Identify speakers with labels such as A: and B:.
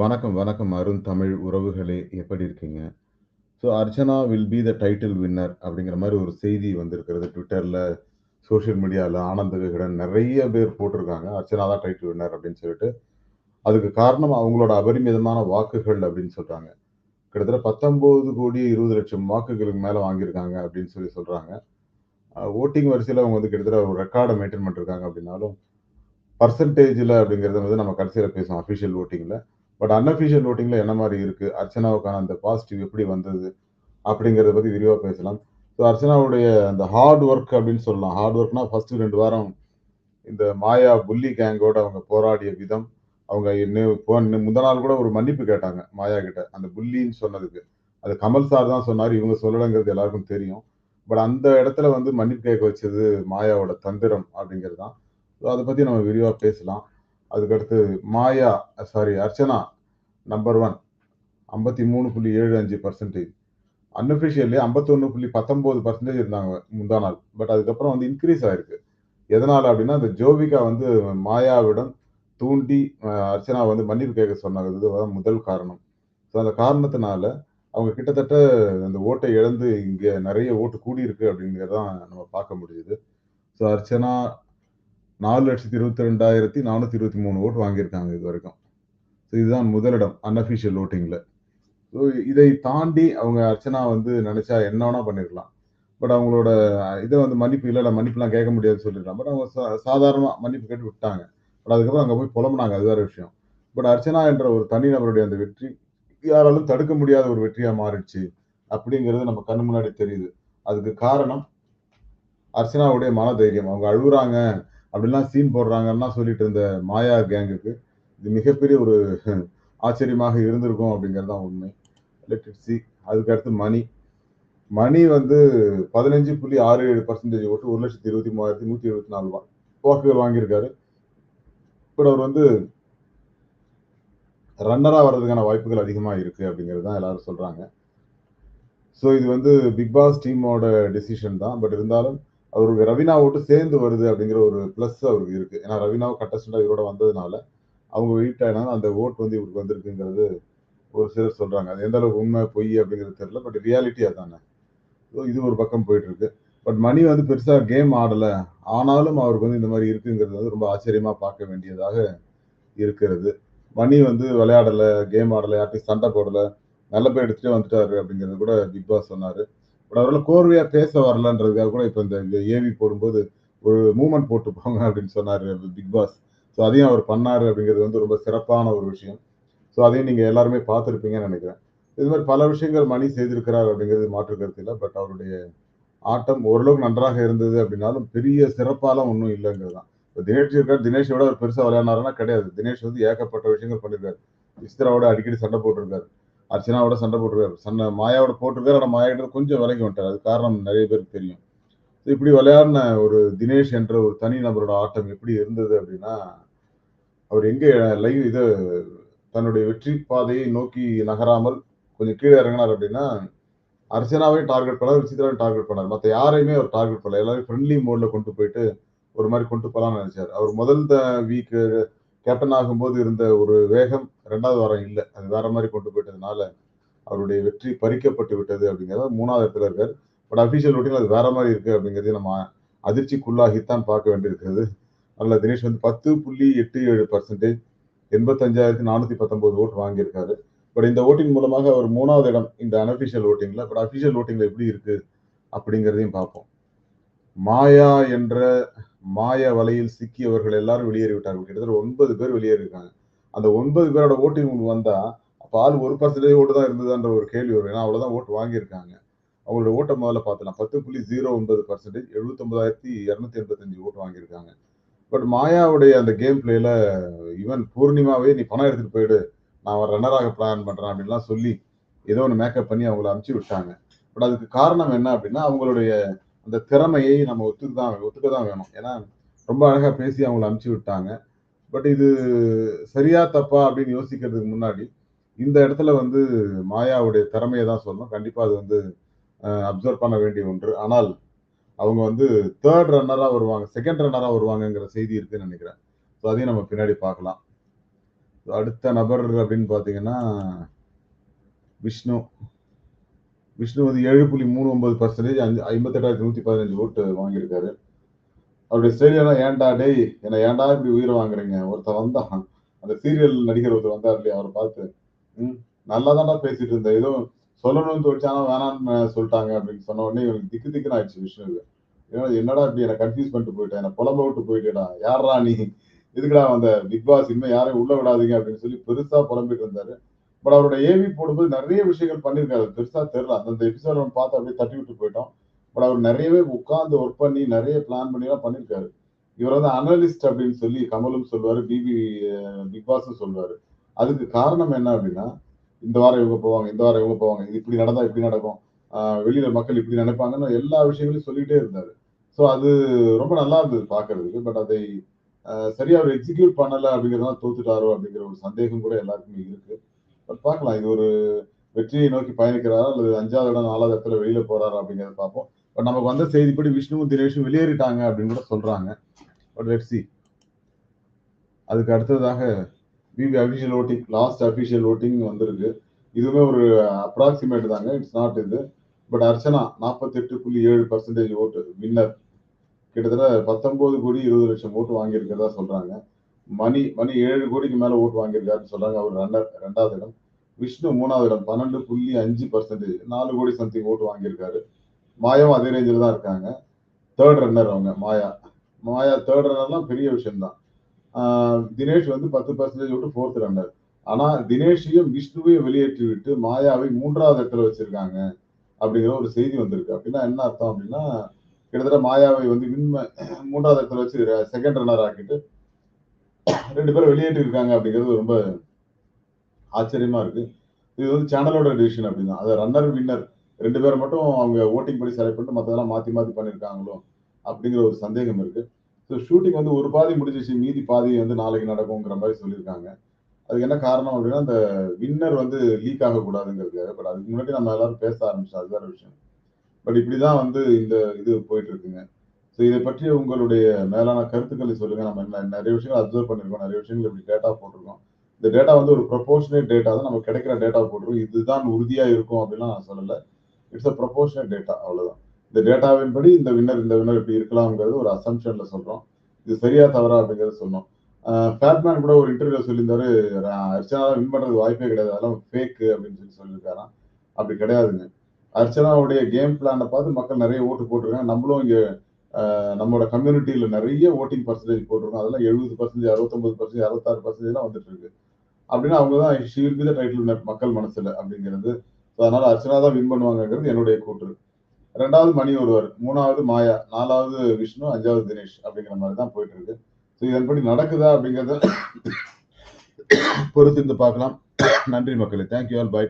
A: வணக்கம், வணக்கம் அருண் தமிழ் உறவுகளே! எப்படி இருக்கீங்க? So Archana will be the title winner அப்படிங்கிற மாதிரி ஒரு செய்தி வந்திருக்கிறது. ட்விட்டரில் சோஷியல் மீடியாவில் ஆனந்த விகடன் நிறைய பேர் போட்டிருக்காங்க. அர்ச்சனா தான் டைட்டில் வின்னர் அப்படின்னு சொல்லிட்டு. அதுக்கு காரணம் அவங்களோட அபரிமிதமான வாக்குகள் அப்படின்னு சொல்கிறாங்க கிட்டத்தட்ட 19,20,00,000 வாக்குகளுக்கு மேலே வாங்கியிருக்காங்க அப்படின்னு சொல்லி சொல்கிறாங்க ஓட்டிங் வரிசையில் அவங்க வந்து கிட்டத்தட்ட ஒரு ரெக்கார்டை மெயின்டெயின் பண்ணிருக்காங்க அப்படின்னாலும், பர்சன்டேஜில் அப்படிங்கிறத வந்து நம்ம கடைசியில் பேசுவோம் அஃபிஷியல் ஓட்டிங்கில் பட் அன்அஃபிஷியல் ஓட்டிங்கில் என்ன மாதிரி இருக்குது அர்ச்சனாவுக்கான அந்த பாசிட்டிவ் எப்படி வந்தது? அப்படிங்கிறத பற்றி விரிவாக பேசலாம். ஸோ அர்ச்சனாவுடைய அந்த ஹார்ட் ஒர்க் அப்படின்னு சொல்லலாம். ஹார்ட் ஒர்க்னா ஃபஸ்ட்டு ரெண்டு வாரம் இந்த மாயா புள்ளி கேங்கோட அவங்க போராடிய விதம், அவங்க என்ன முந்த நாள் கூட ஒரு மன்னிப்பு கேட்டாங்க மாயா கிட்ட. அந்த புல்லின்னு சொன்னதுக்கு. அது கமல் சார் தான் சொன்னார் இவங்க சொல்லலைங்கிறது எல்லாருக்கும் தெரியும். பட் அந்த இடத்துல வந்து மன்னிப்பு கேட்க வச்சது மாயாவோட தந்திரம் அப்படிங்கிறது தான். ஸோ அதை பற்றி நம்ம விரிவாக பேசலாம். அதுக்கடுத்து Maya sorry Archana number one ஐம்பத்தி மூணு புள்ளி ஏழு அஞ்சு பர்சன்டேஜ் அன்அஃபிஷியல்லே ஐம்பத்தொன்று புள்ளி பத்தொம்போது பர்சன்டேஜ் இருந்தாங்க முந்தா நாள். பட் அதுக்கப்புறம் வந்து இன்க்ரீஸ் ஆயிருக்கு. எதனால் அப்படின்னா, அந்த ஜோவிகா வந்து மாயாவிடம் தூண்டி அர்ச்சனா வந்து மன்னிப்பு கேட்க சொன்னாங்க தான் முதல் காரணம். ஸோ அந்த காரணத்தினால அவங்க கிட்டத்தட்ட அந்த ஓட்டை இழந்து இங்கே நிறைய ஓட்டு கூடியிருக்கு அப்படிங்கிறதான் நம்ம பார்க்க முடியுது. ஸோ அர்ச்சனா 4,22,423 ஓட்டு வாங்கியிருக்காங்க இது வரைக்கும் ஸோ இதுதான் முதலிடம் அன்அஃபிஷியல் ஓட்டிங்கில் ஸோ இதை தாண்டி அவங்க அர்ச்சனா வந்து நினச்சா என்ன பண்ணிருக்கலாம் பட் அவங்களோட இதை வந்து மன்னிப்பு இல்லை மன்னிப்புலாம் கேட்க முடியாதுன்னு சொல்லிருக்கலாம். பட் அவங்க சா மன்னிப்பு கேட்டு விட்டாங்க. பட் அதுக்கப்புறம் அங்கே போய் புலம்புனாங்க. அது வேற விஷயம். பட் அர்ச்சனா என்ற ஒரு தனிநபருடைய அந்த வெற்றி, யாராலும் தடுக்க முடியாத ஒரு வெற்றியாக மாறிடுச்சு. அப்படிங்கிறது நம்ம கண் முன்னாடி தெரியுது. அதுக்கு காரணம் அர்ச்சனாவுடைய மன தைரியம் அவங்க அழுகுறாங்க அப்படிலாம் சீன் போடுறாங்கன்னா சொல்லிட்டு இருந்த மாயா கேங்குக்கு, இது மிகப்பெரிய ஒரு ஆச்சரியமாக இருந்திருக்கும் அப்படிங்கிறது தான் உண்மை. Let it see. அதுக்கு அடுத்து மணி. மணி வந்து 15.67% ஓட்டு ஒரு லட்சத்தி இருபத்தி மூவாயிரத்தி நூற்றி எழுபத்தி நாலு வாக்குகள் வாங்கியிருக்காரு. பட் அவர் வந்து ரன்னராக வர்றதுக்கான வாய்ப்புகள் அதிகமாக இருக்கு அப்படிங்கிறது தான் எல்லாரும் சொல்கிறாங்க ஸோ இது வந்து பிக் பாஸ் டீமோட டெசிஷன் தான். பட் இருந்தாலும் அவருக்கு ரவீனாவோட்டு சேர்ந்து வருது அப்படிங்கிற ஒரு ப்ளஸ் அவருக்கு இருக்கு. ஏன்னா ரவீனாவும் கண்டஸ்டன்டா இவரோட வந்ததுனால, அவங்க வெயிட் ஆனாலும் அந்த ஓட் வந்து இவருக்கு வந்திருக்குங்கிறது ஒரு சிலர் சொல்றாங்க. அது எந்த அளவுக்கு உண்மை, பொய் அப்படிங்கிறது தெரியல. பட் ரியாலிட்டி அதானே. ஸோ இது ஒரு பக்கம் போயிட்டு இருக்கு. பட் மணி வந்து பெருசா கேம் ஆடல. ஆனாலும் அவருக்கு வந்து இந்த மாதிரி இருக்குங்கிறது வந்து ரொம்ப ஆச்சரியமா பார்க்க வேண்டியதாக இருக்கிறது. மணி வந்து விளையாடலை கேம் ஆடலை யார்ட்டையும் சண்டை போடலை நல்ல பேர் எடுத்துகிட்டே வந்துட்டாரு அப்படிங்கிறது கூட பிக் பாஸ் சொன்னார் பட் அவரால கோர்வையா பேச வரலன்றதுக்காக கூட இப்ப இந்த இந்த ஏவி போடும்போது ஒரு மூமெண்ட் போட்டு போங்க அப்படின்னு சொன்னாரு பிக் பாஸ். ஸோ அதையும் அவர் பண்ணாரு அப்படிங்கிறது வந்து ரொம்ப சிறப்பான ஒரு விஷயம். ஸோ அதையும் நீங்க எல்லாருமே பார்த்துருப்பீங்கன்னு நினைக்கிறேன் இது மாதிரி பல விஷயங்கள் மணி செய்திருக்கிறார் அப்படிங்கிறது மாற்று கருத்து இல்லை பட் அவருடைய ஆட்டம் ஓரளவுக்கு நன்றாக இருந்தது அப்படின்னாலும், பெரிய சிறப்பாலாம் ஒன்றும் இல்லைங்கிறது தான். இப்போ தினேஷ் இருக்கார் தினேஷை விட அவர் பெருசாக விளையாடினாருன்னா கிடையாது. தினேஷ் வந்து ஏகப்பட்ட விஷயங்கள் பண்ணியிருக்காரு. விசித்ராவோட அடிக்கடி சண்டை போட்டிருக்காரு அர்ச்சனாவோட சண்டை போட்டுருக்காரு. சண்டை மாயாவோட போட்டிருக்காரு ஆனால் மாயா கொஞ்சம் விலகி வந்துட்டார் அதுக்கு காரணம் நிறைய பேருக்கு தெரியும். இப்படி விளையாடின ஒரு தினேஷ் என்ற ஒரு தனி நபரோட ஆட்டம் எப்படி இருந்தது அப்படின்னா, அவர் எங்கே லைவ் இது தன்னுடைய வெற்றி பாதையை நோக்கி நகராமல் கொஞ்சம் கீழே இறங்குனார் அப்படின்னா, அர்ச்சனாவையும் டார்கெட் பண்ணார் விசித்ராவையும் டார்கெட் பண்ணார் மற்ற யாரையுமே அவர் டார்கெட் பண்ணல. எல்லாரையும் ஃப்ரெண்ட்லி மோடில் கொண்டு போயிட்டு, ஒரு மாதிரி கொண்டு போகலாம்னு நினைச்சார் அவர் முதல் வீக்கு கேப்டன் ஆகும்போது இருந்த ஒரு வேகம் ரெண்டாவது வாரம் இல்லை அது வேற மாதிரி கொண்டு போயிட்டதுனால, அவருடைய வெற்றி பறிக்கப்பட்டு விட்டது அப்படிங்கிறத மூணாவது இடத்துல இருக்கார் பட் அஃபிஷியல் ரொட்டீன் அது வேற மாதிரி இருக்கு அப்படிங்கிறதையும் நம்ம அதிர்ச்சிக்குள்ளாகித்தான் பார்க்க வேண்டியிருக்கிறது. அதில் தினேஷ் வந்து 10.87% 85,419 ஓட்டு வாங்கியிருக்காரு. பட் இந்த ஓட்டிங் மூலமாக அவர் மூணாவது இடம் இந்த அன்அஃபிஷியல் ஓட்டிங்கில் பட் அஃபிஷியல் ஓட்டிங்கில் எப்படி இருக்கு அப்படிங்கிறதையும் பார்ப்போம். மாயா என்ற மாய வலையில் சிக்கியவர்கள் எல்லாரும் வெளியேறிவிட்டார்கள். கிட்டத்தட்ட ஒன்பது பேர் வெளியேறியிருக்காங்க. அந்த ஒன்பது பேரோட ஓட்டிங் வந்தா, பால் ஆள் 1% ஓட்டு தான் இருந்ததுன்ற ஒரு கேள்வி வரும். ஏன்னா அவ்வளவுதான் ஓட்டு வாங்கியிருக்காங்க. அவங்களோட ஓட்ட முதல்ல பார்த்துலாம் பத்து புள்ளி ஜீரோ ஒன்பது பர்சன்டேஜ் எழுபத்தொன்பதாயிரத்தி இரநூத்தி எண்பத்தஞ்சு ஓட்டு வாங்கியிருக்காங்க. பட் மாயாவுடைய அந்த கேம் பிளேல ஈவன் பூர்ணிமாவே நீ பணம் எடுத்துட்டு போயிடு. நான் ரன்னராக பிளான் பண்றேன் அப்படின்லாம் சொல்லி, ஏதோ ஒன்று மேக்கப் பண்ணி அவங்கள அனுப்பிச்சு விட்டாங்க. பட் அதுக்கு காரணம் என்ன அப்படின்னா, அவங்களுடைய அந்த திறமையை நம்ம ஒத்துக்க தான் ஒத்துக்க தான் வேணும். ஏன்னா, ரொம்ப அழகாக பேசி அவங்கள அமுச்சு விட்டாங்க. பட் இது சரியா? தப்பா? அப்படின்னு யோசிக்கிறதுக்கு முன்னாடி, இந்த இடத்துல வந்து மாயாவுடைய திறமையை தான் சொல்லணும். கண்டிப்பாக அது வந்து அப்சர்வ் பண்ண வேண்டிய ஒன்று. ஆனால், அவங்க வந்து தேர்ட் ரன்னராக வருவாங்க. செகண்ட் ரன்னராக வருவாங்கங்கிற செய்தி இருக்குன்னு நினைக்கிறேன் ஸோ அதையும் நம்ம பின்னாடி பார்க்கலாம். அடுத்த நபர் அப்படின்னு பார்த்தீங்கன்னா விஷ்ணு விஷ்ணு வந்து ஏழு புள்ளி மூணு ஒன்பது பர்சன்டேஜ் அஞ்சு ஐம்பத்தெட்டாயிரத்தி நூற்றி பதினஞ்சு ஓட்டு வாங்கியிருக்காரு. அவருடைய ஸ்டேடியம் ஏன்டா டேய் என்ன ஏன்டா இப்படி உயிரை வாங்குறீங்க? ஒருத்தர் வந்தான். அந்த சீரியல் நடிகர் ஒருத்தர் வந்தார் இல்லையா அவரை பார்த்து ம் நல்லா தான்டா பேசிட்டு இருந்தேன் ஏதோ சொல்லணும்னு தோச்சானா வேணாம்னு சொல்லிட்டாங்க அப்படின்னு சொன்ன உடனே இவனுக்கு திக்கு திக்குன்னு ஆயிடுச்சு விஷ்ணுக்கு ஏன்னா என்னடா இப்படி என்ன கன்ஃபியூஸ் பண்ணிட்டு போயிட்டேன் என்ன புலம்ப விட்டு போயிட்டேடா. யாரா நீ? இதுக்குடா அந்த பிக் பாஸ் இனிமே யாரையும் உள்ள விடாதீங்க அப்படின்னு சொல்லி பெருசா புலம்பிட்டு இருந்தாரு. பட் அவரோட ஏவி போடும்போது நிறைய விஷயங்கள் பண்ணியிருக்காரு. பெருசா தெரியல. அந்தந்த எபிசோட நம்ம பார்த்து அப்படியே தட்டி விட்டு போயிட்டோம். பட் அவர் நிறையவே உட்காந்து ஒர்க் பண்ணி நிறைய பிளான் பண்ணி எல்லாம் பண்ணியிருக்காரு. இவர் வந்து அனலிஸ்ட் அப்படின்னு சொல்லி கமலும் சொல்லுவாரு பிபி பிக் பாஸும் சொல்லுவாரு. அதுக்கு காரணம் என்ன அப்படின்னா இந்த வாரம் இவங்க போவாங்க இந்த வாரம் இவங்க போவாங்க இது இப்படி நடந்தா இப்படி நடக்கும் வெளியில மக்கள் இப்படி நினைப்பாங்கன்னு எல்லா விஷயங்களையும் சொல்லிட்டே இருந்தாரு. ஸோ அது ரொம்ப நல்லா இருந்தது பாக்குறதுக்கு பட் அதை சரியா அவர் எக்ஸிக்யூட் பண்ணல அப்படிங்கிறதுனால தோத்துட்டாரோ அப்படிங்கிற ஒரு சந்தேகம் கூட எல்லாருக்குமே இருக்கு. பட் பார்க்கலாம் இது ஒரு வெற்றியை நோக்கி பயணிக்கிறாரா அல்லது அஞ்சாவது இடம் நாலாவது இடத்துல வெளியில போறாரா அப்படிங்கிறத பார்ப்போம். பட் நமக்கு வந்த செய்திப்படி விஷ்ணுவும் தினேஷும் வெளியேறிட்டாங்க அப்படின்னு கூட சொல்றாங்க. பட் லெட் சி அதுக்கு அடுத்ததாக BB official voting last official voting வந்திருக்கு. இதுவுமே ஒரு அப்ராக்சிமேட் தாங்க இட்ஸ் நாட் இது. பட் அர்ச்சனா நாற்பத்தெட்டு புள்ளி ஏழு பர்சன்டேஜ் ஓட்டு வின்னர் கிட்டத்தட்ட பத்தொன்பது கோடி இருபது லட்சம் ஓட்டு வாங்கியிருக்கிறதா சொல்றாங்க. மணி மணி ஏழு கோடிக்கு மேல ஓட்டு வாங்கியிருக்காருன்னு சொல்றாங்க அவர் ரன்னர் ரெண்டாவது இடம். விஷ்ணு மூணாவது இடம் பன்னெண்டு புள்ளி அஞ்சு பர்சன்டேஜ் நாலு கோடி சம்திங் ஓட்டு வாங்கியிருக்காரு. மாயாவும் அதே ரேஞ்சில் தான் இருக்காங்க. தேர்ட் ரன்னர் அவங்க மாயா. மாயா தேர்ட் ரன்னர்லாம் பெரிய விஷயம்தான். தினேஷ் வந்து பத்து பர்சன்டேஜ் விட்டு ஃபோர்த் ரன்னர் ஆனா தினேஷையும் விஷ்ணுவையும் வெளியேற்றி விட்டு மாயாவை மூன்றாவது இடத்துல வச்சிருக்காங்க அப்படிங்கிற ஒரு செய்தி வந்திருக்கு. அப்படின்னா என்ன அர்த்தம் அப்படின்னா கிட்டத்தட்ட மாயாவை வந்து விண்மை மூன்றாவது இடத்துல வச்சு செகண்ட் ரன்னர் ஆக்கிட்டு ரெண்டு பேரும் வெளியேற்றி இருக்காங்க அப்படிங்கிறது ரொம்ப ஆச்சரியமா இருக்கு. இது வந்து சேனலோட டிசிஷன் அப்படிதான். அது ரன்னர் வின்னர் ரெண்டு பேரை மட்டும் அவங்க ஓட்டிங் படி செலக்ட் பண்ணிட்டு மற்றதெல்லாம் மாத்தி மாத்தி பண்ணிருக்காங்களோ அப்படிங்கிற ஒரு சந்தேகம் இருக்கு. ஸோ ஷூட்டிங் வந்து ஒரு பாதி முடிஞ்சிச்சு மீதி பாதி வந்து நாளைக்கு நடக்குங்கிற மாதிரி சொல்லியிருக்காங்க. அதுக்கு என்ன காரணம் அப்படின்னா அந்த வின்னர் வந்து லீக் ஆகக்கூடாதுங்கிறதுக்காக பட் அதுக்கு முன்னாடி நம்ம எல்லாரும் பேச ஆரம்பிச்சோம் அது வேற விஷயம். பட் இப்படிதான் வந்து இந்த இது போயிட்டு இருக்குங்க. ஸோ இதை பற்றி உங்களுடைய மேலான கருத்துக்களை சொல்லுங்க. நம்ம என்ன- நிறைய விஷயங்கள் அப்சர்வ் பண்ணிருக்கோம். நிறைய விஷயங்கள் இப்படி டேட்டா போட்டிருக்கோம். இந்த டேட்டா வந்து ஒரு ப்ரொபோஷனேட் டேட்டா தான். நம்ம கிடைக்கிற டேட்டா போட்டிருக்கோம். இதுதான் உறுதியா இருக்கும் அப்படின்லாம் நான் சொல்லல. இட்ஸ் அ ப்ரொபோஷனேட் டேட்டா அவ்வளவுதான். இந்த டேட்டாவின் படி இந்த வின்னர் இந்த வின்னர் இப்படி இருக்கலாம்ங்கிறது ஒரு அசம்ஷன்ல சொல்றோம். இது சரியா தவறா அப்படிங்கறத சொன்னோம். ஃபேட்மேன் கூட ஒரு இன்டர்வியூ சொல்லியிருந்தாரு அர்ச்சனா வின் பண்றது வாய்ப்பே கிடையாது. அதெல்லாம் ஃபேக் அப்படின்னு சொல்லி சொல்லியிருக்காராம். அப்படி கிடையாதுங்க. அர்ச்சனாவுடைய கேம் பிளானை பார்த்து மக்கள் நிறைய ஓட்டு போட்டிருக்காங்க. நம்மளும் இங்கே நம்மளோட கம்யூனிட்டியில நிறைய ஓட்டிங் பர்சன்டேஜ் போட்டிருக்கோம். அதெல்லாம் எழுபது பர்சன்டேஜ் அறுபத்தொன்பது பர்சன்டேஜ் அறுபத்தாறு பர்சன்டேஜ் வந்துட்டு இருக்கு. அப்படின்னா அவங்க தான் ஷீல் பி த டைட்டில் மக்கள் மனசுல அப்படிங்கிறது. ஸோ அதனால அர்ச்சனா தான் வின் பண்ணுவாங்கங்கிறது என்னுடைய கூற்று. ரெண்டாவது மணி ஒருவர் மூணாவது மாயா நாலாவது விஷ்ணு அஞ்சாவது தினேஷ் அப்படிங்கிற மாதிரி தான் போயிட்டு இருக்கு. ஸோ இதன்படி நடக்குதா அப்படிங்கிறத பொறுத்து இருந்து பார்க்கலாம். நன்றி மக்களே. Thank you all by